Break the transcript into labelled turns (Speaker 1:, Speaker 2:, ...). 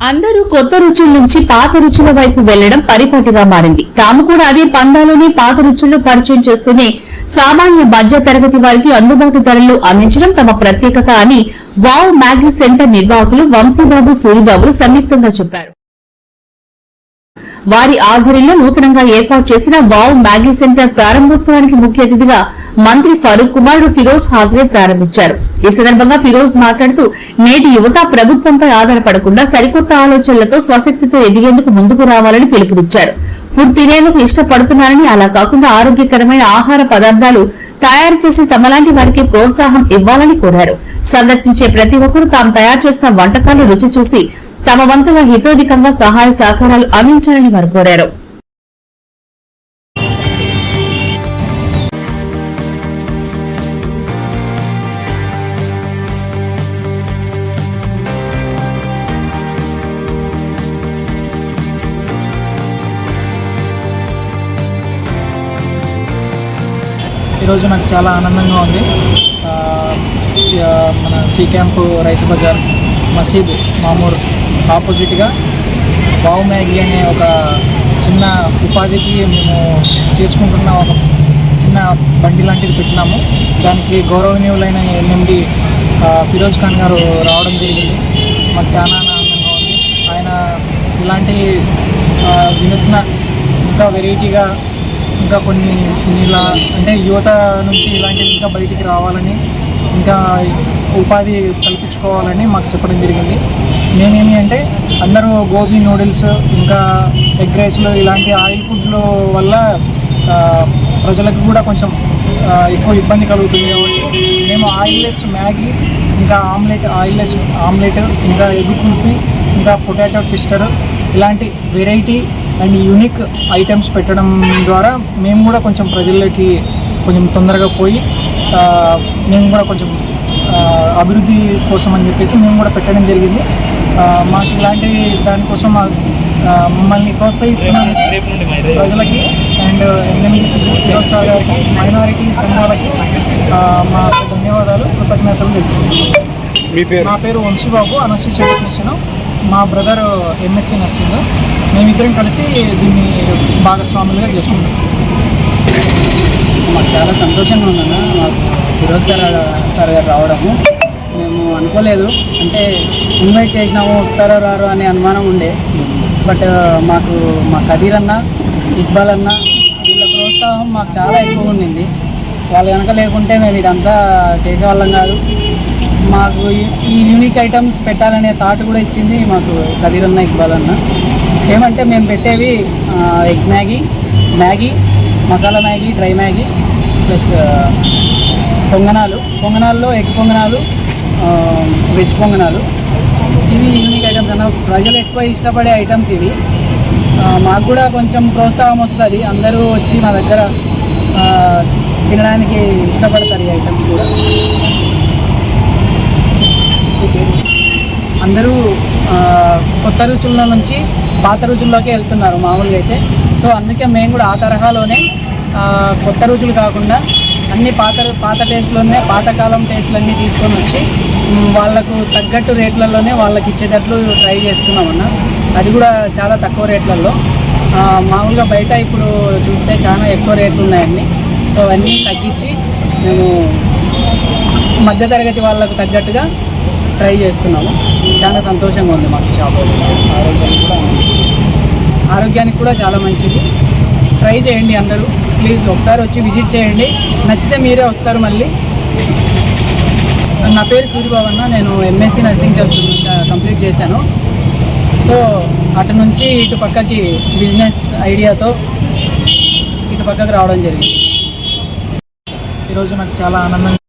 Speaker 1: అందరూ కొత్త రుచుల నుంచి పాత రుచుల వైపు వెళ్ళడం పరిపాటిగా మారింది. తాము కూడా అదే పందాలోనే పాత రుచులను పరిచయం చేస్తూనే సామాన్య మధ్య తరగతి వారికి అందుబాటు ధరలు అందించడం తమ ప్రత్యేకత అని వావ్ మ్యాగీ సెంటర్ నిర్వాహకులు వంశీబాబు సూరిబాబు సంయుక్తంగా చెప్పారు. వారి ఆధ్వర్యంలో నూతనంగా ఏర్పాటు చేసిన వావ్ మ్యాగీ సెంటర్ ప్రారంభోత్సవానికి ముఖ్య అతిథిగా మంత్రి ఫరూక్ కుమారుడు ఫిరోజ్ హాజరై ప్రారంభించారు. ఈ సందర్భంగా ఫిరోజ్ మాట్లాడుతూ నేటి యువత ప్రభుత్వంపై ఆధారపడకుండా సరికొత్త ఆలోచనలతో స్వశక్తితో ఎదిగేందుకు ముందుకు రావాలని పిలుపునిచ్చారు. ఫుడ్ తినేందుకు ఇష్టపడుతున్నారని అలా కాకుండా ఆరోగ్యకరమైన ఆహార పదార్థాలు తయారు చేసి తమలాంటి వారికి ప్రోత్సాహం ఇవ్వాలని కోరారు. సందర్శించే ప్రతి ఒక్కరూ తాము తయారు చేసిన వంటకాలు రుచి చూసి తమ వంతుగా హితోధికంగా సహాయ సహకారాలు అందించాలని వారు కోరారు.
Speaker 2: ఈరోజు నాకు చాలా ఆనందంగా ఉంది. మన సి క్యాంపు రైతు బజార్ మసీద్ మామూరు ఆపోజిట్గా బావు మ్యాగీ అనే ఒక చిన్న ఉపాధికి మేము చేసుకుంటున్న ఒక చిన్న బండి లాంటిది పెట్టినాము. దానికి గౌరవనీయులైన ఎన్ఎండి ఫిరోజ్ ఖాన్ గారు రావడం జరిగింది. మాకు చాలా ఆనందంగా ఉంది. ఆయన ఇలాంటి వినూత్న ఇంకా వెరైటీగా ఇంకా కొన్ని ఇలా అంటే యువత నుంచి ఇలాంటివి ఇంకా బయటికి రావాలని ఇంకా ఉపాధి కల్పించుకోవాలని మాకు చెప్పడం జరిగింది. మేమేమి అంటే అందరూ గోబీ నూడిల్స్ ఇంకా ఎగ్ రైస్లు ఇలాంటి ఆయిల్ ఫుడ్లో వల్ల ప్రజలకు కూడా కొంచెం ఎక్కువ ఇబ్బంది కలుగుతుంది కాబట్టి మేము ఆయిల్లెస్ మ్యాగీ ఇంకా ఆమ్లెట్ ఆయిల్లెస్ ఆమ్లెట్ ఇంకా ఎగ్ కుల్ఫీ ఇంకా పొటాటో పిస్టర్ ఇలాంటి వెరైటీ అండ్ యూనిక్ ఐటమ్స్ పెట్టడం ద్వారా మేము కూడా కొంచెం ప్రజల్లోకి కొంచెం తొందరగా పోయి మేము కూడా కొంచెం అభివృద్ధి కోసం అని చెప్పేసి మేము కూడా పెట్టడం జరిగింది. మాకు ఇలాంటి దానికోసం మమ్మల్ని ప్రోత్సహిస్తున్న ప్రజలకి అండ్ ఫిరోజ్ గారికి మైనారిటీ సంఘాలకి మా ధన్యవాదాలు కృతజ్ఞతలు
Speaker 3: పేరు?
Speaker 2: నా పేరు వంశీబాబు అనసూయ టెక్నీషియన్ మా బ్రదర్ ఎంఎస్సి నర్సింగ్. మేమిద్దరం కలిసి దీన్ని భాగస్వాములుగా చేసుకుంటాం
Speaker 4: మాకు చాలా సంతోషంగా ఉందన్న. మాకు ఫిరోజ్ సార్ సార్ గారు రావడము. అనుకోలేదు. అంటే ఇన్వైట్ చేసినాము వస్తారో రారో అనే అనుమానం ఉండే. బట్ మాకు మా కదీర్ అన్న ఇక్బాల్ అన్న వీళ్ళ ప్రోత్సాహం మాకు చాలా ఎక్కువ ఉండింది. వాళ్ళు కనుక లేకుంటే మేము ఇదంతా చేసేవాళ్ళం కాదు. మాకు ఈ- యూనిక్ ఐటమ్స్ పెట్టాలనే థాట్ కూడా ఇచ్చింది మాకు కదీర్ అన్న ఇక్బాల్ అన్న ఏమంటే మేము పెట్టేవి egg Maggi Maggi masala Maggi dry Maggi plus పొంగనాలు. పొంగనాల్లో ఎగ్ పొంగనాలు వెజ్ పొంగనాలు. ఇవి యూనిక్ ఐటమ్స్ అన్న ప్రజలు ఎక్కువ ఇష్టపడే ఐటమ్స్ ఇవి. మాకు కూడా కొంచెం ప్రోత్సాహం వస్తుంది. అందరూ వచ్చి మా దగ్గర తినడానికి ఇష్టపడతారు ఈ ఐటమ్స్ కూడా. అందరూ కొత్త రుచుల నుంచి పాత రుచుల్లోకి వెళ్తున్నారు మామూలుగా అయితే. సో అందుకే మేము కూడా ఆ తరహాలోనే కొత్త రుచులు కాకుండా అన్ని పాత పాత టేస్ట్లోనే పాతకాలం టేస్ట్లన్నీ తీసుకొని వచ్చి వాళ్ళకు తగ్గట్టు రేట్లలోనే వాళ్ళకి ఇచ్చేటట్లు ట్రై చేస్తున్నామన్న అది కూడా చాలా తక్కువ రేట్లలో మామూలుగా బయట ఇప్పుడు చూస్తే చాలా ఎక్కువ రేట్లు ఉన్నాయన్నీ. సో అవన్నీ తగ్గించి మేము మధ్యతరగతి వాళ్ళకు తగ్గట్టుగా ట్రై చేస్తున్నాము. చాలా సంతోషంగా ఉంది మాకు షాప్. ఆరోగ్యానికి కూడా ఆరోగ్యానికి కూడా చాలా మంచిది. ట్రై చేయండి అందరూ. ప్లీజ్ ఒకసారి వచ్చి విజిట్ చేయండి. నచ్చితే మీరే వస్తారు మళ్ళీ. నా పేరు సూర్యబాబు అన్న నేను ఎంఎస్సి నర్సింగ్ చదువు కంప్లీట్ చేశాను. సో అటు నుంచి ఇటు పక్కకి బిజినెస్ ఐడియాతో ఇటు పక్కకి రావడం జరిగింది.
Speaker 2: ఈరోజు నాకు చాలా ఆనందంగా